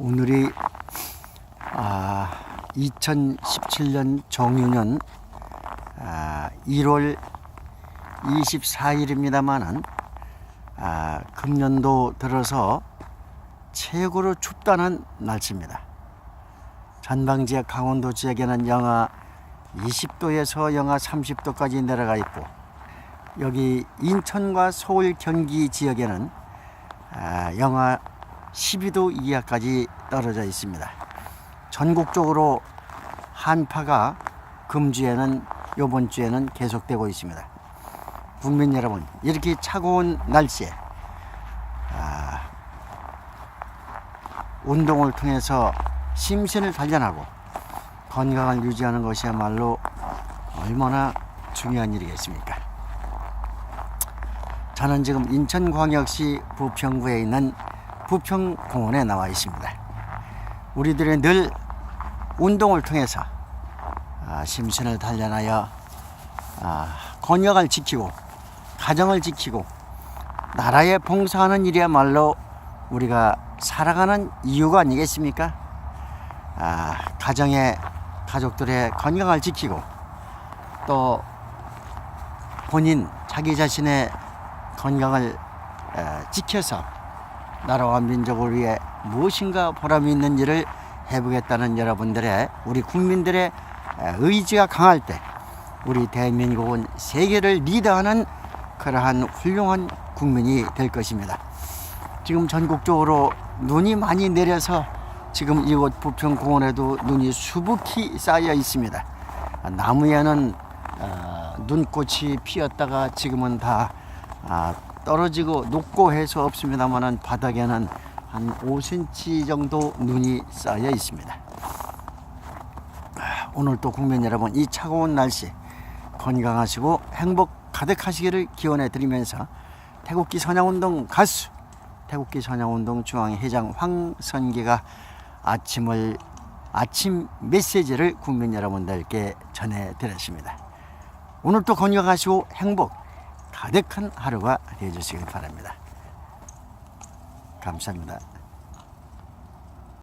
오늘이 아, 2017년 정유년 아, 1월 24일입니다만은 아, 금년도 들어서 최고로 춥다는 날씨입니다. 전방 지역 강원도 지역에는 영하 20도에서 영하 30도까지 내려가 있고 여기 인천과 서울 경기 지역에는 아, 영하 12도 이하까지 떨어져 있습니다. 전국적으로 한파가 금주에는 이번 주에는 계속되고 있습니다. 국민 여러분 이렇게 차가운 날씨에 아, 운동을 통해서 심신을 단련하고 건강을 유지하는 것이야말로 얼마나 중요한 일이겠습니까? 저는 지금 인천광역시 부평구에 있는 부평공원에 나와 있습니다. 우리들의 늘 운동을 통해서 아, 심신을 단련하여 아, 건강을 지키고 가정을 지키고 나라에 봉사하는 일이야말로 우리가 살아가는 이유가 아니겠습니까? 아, 가정의 가족들의 건강을 지키고 또 본인 자기 자신의 건강을 에, 지켜서 나라와 민족을 위해 무엇인가 보람이 있는 일을 해보겠다는 여러분들의 우리 국민들의 에, 의지가 강할 때 우리 대한민국은 세계를 리드하는 그러한 훌륭한 국민이 될 것입니다. 지금 전국적으로 눈이 많이 내려서 지금 이곳 부평공원에도 눈이 수북히 쌓여 있습니다. 아, 나무에는 어, 눈꽃이 피었다가 지금은 다 아, 떨어지고 녹고 해서 없습니다만은 바닥에는 한 5cm 정도 눈이 쌓여 있습니다. 아, 오늘 또 국민 여러분 이 차가운 날씨 건강하시고 행복 가득하시기를 기원해 드리면서 태국기 선양운동 가수 태국기 선양운동 중앙회장 황선기가 아침을 아침 메시지를 국민 여러분들께 전해 드렸습니다. 오늘 또 건강하시고 행복 가득한 하루가 되어주시길 바랍니다. 감사합니다.